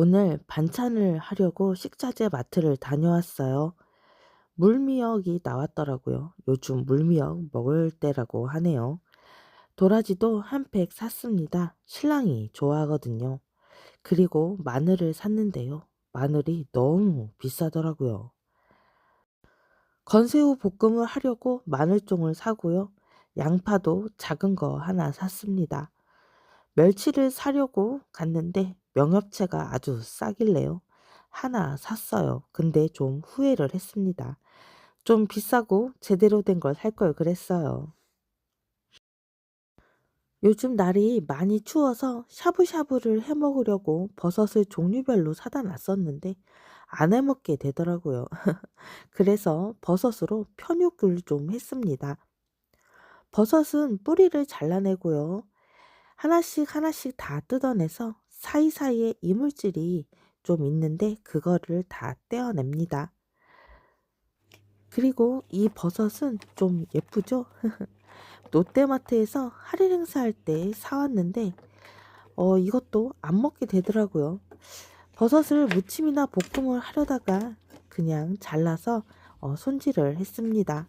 오늘 반찬을 하려고 식자재 마트를 다녀왔어요. 물미역이 나왔더라고요. 요즘 물미역 먹을 때라고 하네요. 도라지도 한 팩 샀습니다. 신랑이 좋아하거든요. 그리고 마늘을 샀는데요. 마늘이 너무 비싸더라고요. 건새우 볶음을 하려고 마늘종을 사고요. 양파도 작은 거 하나 샀습니다. 멸치를 사려고 갔는데 명엽채가 아주 싸길래요. 하나 샀어요. 근데 좀 후회를 했습니다. 좀 비싸고 제대로 된 걸 살 걸 그랬어요. 요즘 날이 많이 추워서 샤브샤브를 해 먹으려고 버섯을 종류별로 사다 놨었는데 안 해 먹게 되더라고요. 그래서 버섯으로 편육을 좀 했습니다. 버섯은 뿌리를 잘라내고요. 하나씩 하나씩 다 뜯어내서 사이사이에 이물질이 좀 있는데 그거를 다 떼어냅니다. 그리고 이 버섯은 좀 예쁘죠? 롯데마트에서 할인 행사할 때 사왔는데 어 이것도 안 먹게 되더라고요. 버섯을 무침이나 볶음을 하려다가 그냥 잘라서 어, 손질을 했습니다.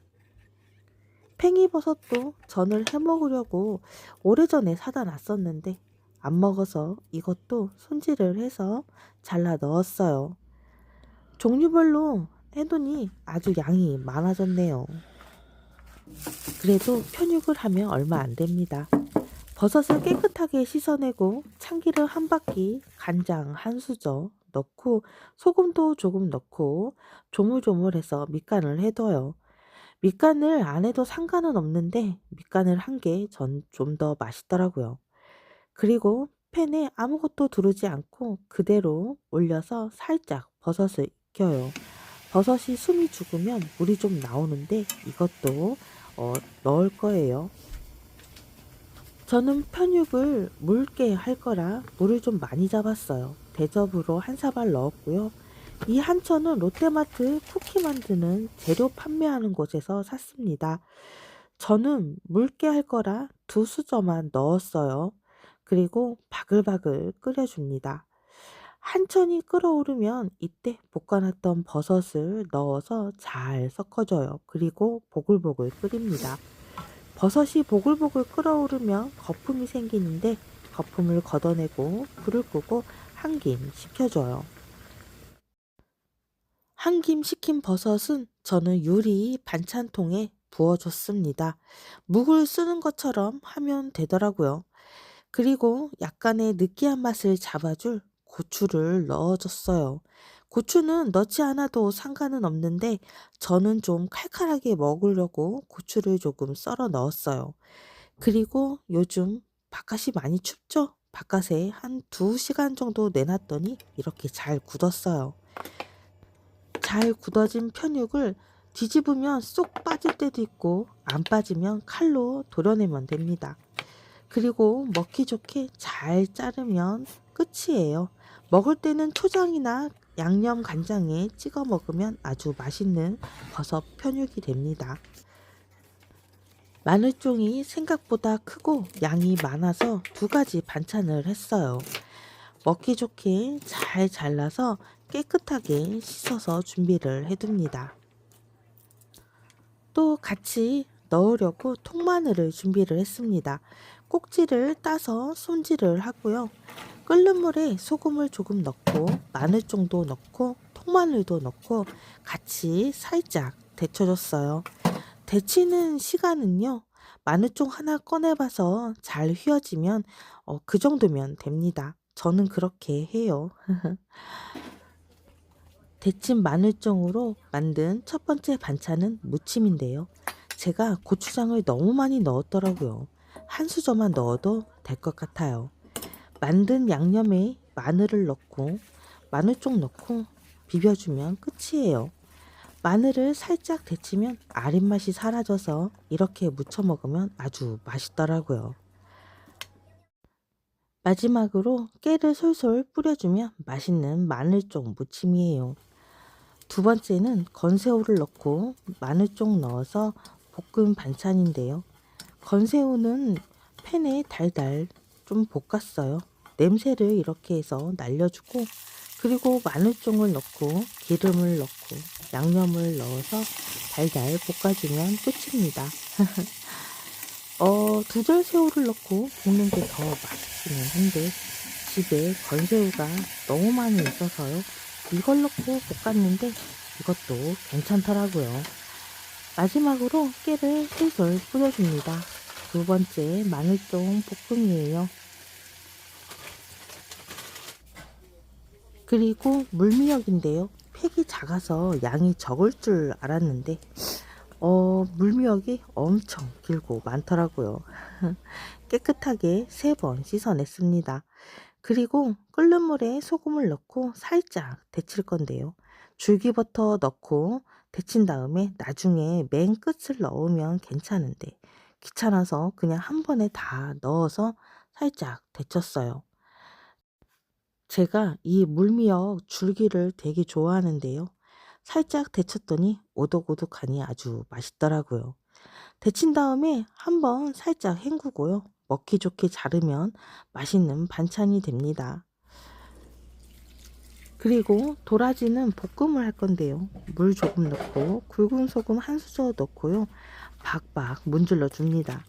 팽이버섯도 전을 해 먹으려고 오래전에 사다 놨었는데 안 먹어서 이것도 손질을 해서 잘라 넣었어요. 종류별로 해두니 아주 양이 많아졌네요. 그래도 편육을 하면 얼마 안 됩니다. 버섯을 깨끗하게 씻어내고 참기름 한 바퀴, 간장 한 수저 넣고 소금도 조금 넣고 조물조물해서 밑간을 해둬요. 밑간을 안 해도 상관은 없는데 밑간을 한 게 전 좀 더 맛있더라고요. 그리고 팬에 아무것도 두르지 않고 그대로 올려서 살짝 버섯을 익혀요. 버섯이 숨이 죽으면 물이 좀 나오는데 이것도 어, 넣을 거예요. 저는 편육을 묽게 할 거라 물을 좀 많이 잡았어요. 대접으로 한 사발 넣었고요. 이 한천은 롯데마트 쿠키 만드는 재료 판매하는 곳에서 샀습니다. 저는 묽게 할 거라 두 수저만 넣었어요. 그리고 바글바글 끓여줍니다. 한천이 끓어오르면 이때 볶아놨던 버섯을 넣어서 잘 섞어줘요. 그리고 보글보글 끓입니다. 버섯이 보글보글 끓어오르면 거품이 생기는데 거품을 걷어내고 불을 끄고 한 김 식혀줘요. 한 김 식힌 버섯은 저는 유리 반찬통에 부어줬습니다. 묵을 쓰는 것처럼 하면 되더라고요. 그리고 약간의 느끼한 맛을 잡아줄 고추를 넣어줬어요. 고추는 넣지 않아도 상관은 없는데 저는 좀 칼칼하게 먹으려고 고추를 조금 썰어 넣었어요. 그리고 요즘 바깥이 많이 춥죠? 바깥에 한 두시간 정도 내놨더니 이렇게 잘 굳었어요. 잘 굳어진 편육을 뒤집으면 쏙 빠질 때도 있고 안 빠지면 칼로 도려내면 됩니다. 그리고 먹기 좋게 잘 자르면 끝이에요. 먹을 때는 초장이나 양념 간장에 찍어 먹으면 아주 맛있는 버섯 편육이 됩니다. 마늘종이 생각보다 크고 양이 많아서 두 가지 반찬을 했어요. 먹기 좋게 잘 잘라서 깨끗하게 씻어서 준비를 해둡니다. 또 같이 넣으려고 통마늘을 준비를 했습니다. 꼭지를 따서 손질을 하고요. 끓는 물에 소금을 조금 넣고 마늘 정도 넣고 통마늘도 넣고 같이 살짝 데쳐줬어요. 데치는 시간은요. 마늘종 하나 꺼내봐서 잘 휘어지면 어, 그 정도면 됩니다. 저는 그렇게 해요. 데친 마늘종으로 만든 첫 번째 반찬은 무침인데요. 제가 고추장을 너무 많이 넣었더라고요. 한 수저만 넣어도 될 것 같아요. 만든 양념에 마늘을 넣고 마늘 쪽 넣고 비벼주면 끝이에요. 마늘을 살짝 데치면 아린 맛이 사라져서 이렇게 무쳐 먹으면 아주 맛있더라고요. 마지막으로 깨를 솔솔 뿌려주면 맛있는 마늘쪽 무침이에요. 두 번째는 건새우를 넣고 마늘쪽 넣어서 볶음 반찬인데요. 건새우는 팬에 달달 좀 볶았어요. 냄새를 이렇게 해서 날려주고 그리고 마늘종을 넣고 기름을 넣고 양념을 넣어서 달달 볶아주면 끝입니다. 어, 두절 새우를 넣고 볶는 게 더 맛있기는 한데 집에 건새우가 너무 많이 있어서요. 이걸 넣고 볶았는데 이것도 괜찮더라고요. 마지막으로 깨를 슬슬 뿌려줍니다. 두 번째 마늘종 볶음이에요. 그리고 물미역인데요. 팩이 작아서 양이 적을 줄 알았는데 어, 물미역이 엄청 길고 많더라고요. 깨끗하게 세 번 씻어냈습니다. 그리고 끓는 물에 소금을 넣고 살짝 데칠 건데요. 줄기부터 넣고 데친 다음에 나중에 맨 끝을 넣으면 괜찮은데 귀찮아서 그냥 한 번에 다 넣어서 살짝 데쳤어요. 제가 이 물미역 줄기를 되게 좋아하는데요. 살짝 데쳤더니 오독오독하니 아주 맛있더라고요. 데친 다음에 한번 살짝 헹구고요. 먹기 좋게 자르면 맛있는 반찬이 됩니다. 그리고 도라지는 볶음을 할 건데요. 물 조금 넣고 굵은 소금 한 수저 넣고요. 박박 문질러 줍니다.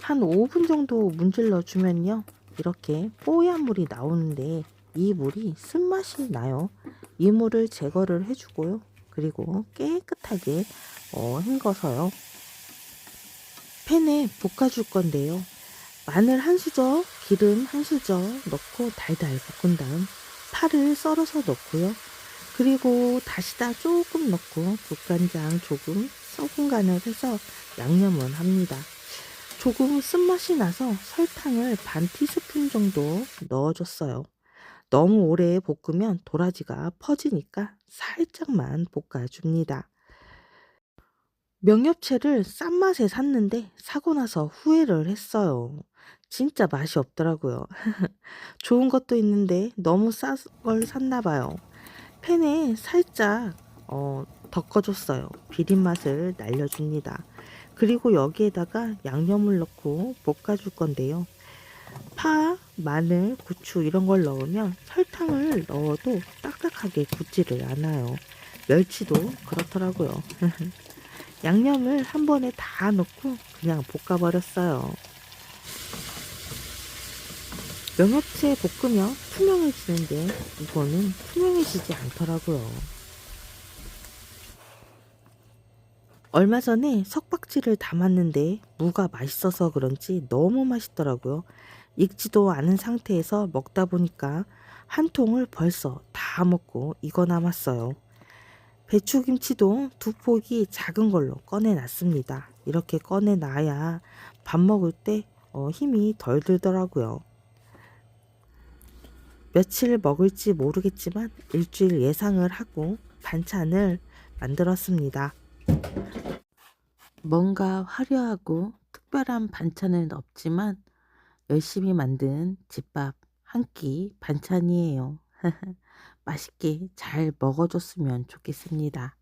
한 5분 정도 문질러 주면요. 이렇게 뽀얀 물이 나오는데 이 물이 쓴맛이 나요. 이 물을 제거를 해주고요. 그리고 깨끗하게 어, 헹궈서요. 팬에 볶아줄 건데요. 마늘 한 수저, 기름 한 수저 넣고 달달 볶은 다음 파를 썰어서 넣고요. 그리고 다시다 조금 넣고 국간장 조금 섞은 간을 해서 양념은 합니다. 조금 쓴맛이 나서 설탕을 반 티스푼 정도 넣어줬어요. 너무 오래 볶으면 도라지가 퍼지니까 살짝만 볶아줍니다. 명엽채를 싼 맛에 샀는데 사고 나서 후회를 했어요. 진짜 맛이 없더라고요. 좋은 것도 있는데 너무 싼걸 샀나 봐요. 팬에 살짝 어, 덮어줬어요. 비린 맛을 날려줍니다. 그리고 여기에다가 양념을 넣고 볶아줄 건데요. 파, 마늘, 고추 이런 걸 넣으면 설탕을 넣어도 딱딱하게 굳지를 않아요. 멸치도 그렇더라고요. 양념을 한 번에 다 넣고 그냥 볶아버렸어요. 명엽채 볶으면 투명해지는데 이거는 투명해지지 않더라고요. 얼마 전에 석박지를 담았는데 무가 맛있어서 그런지 너무 맛있더라고요. 익지도 않은 상태에서 먹다 보니까 한 통을 벌써 다 먹고 이거 남았어요. 배추김치도 두 폭이 작은 걸로 꺼내놨습니다. 이렇게 꺼내놔야 밥 먹을 때 어, 힘이 덜 들더라고요. 며칠 먹을지 모르겠지만 일주일 예상을 하고 반찬을 만들었습니다. 뭔가 화려하고 특별한 반찬은 없지만 열심히 만든 집밥 한 끼 반찬이에요. 맛있게 잘 먹어줬으면 좋겠습니다.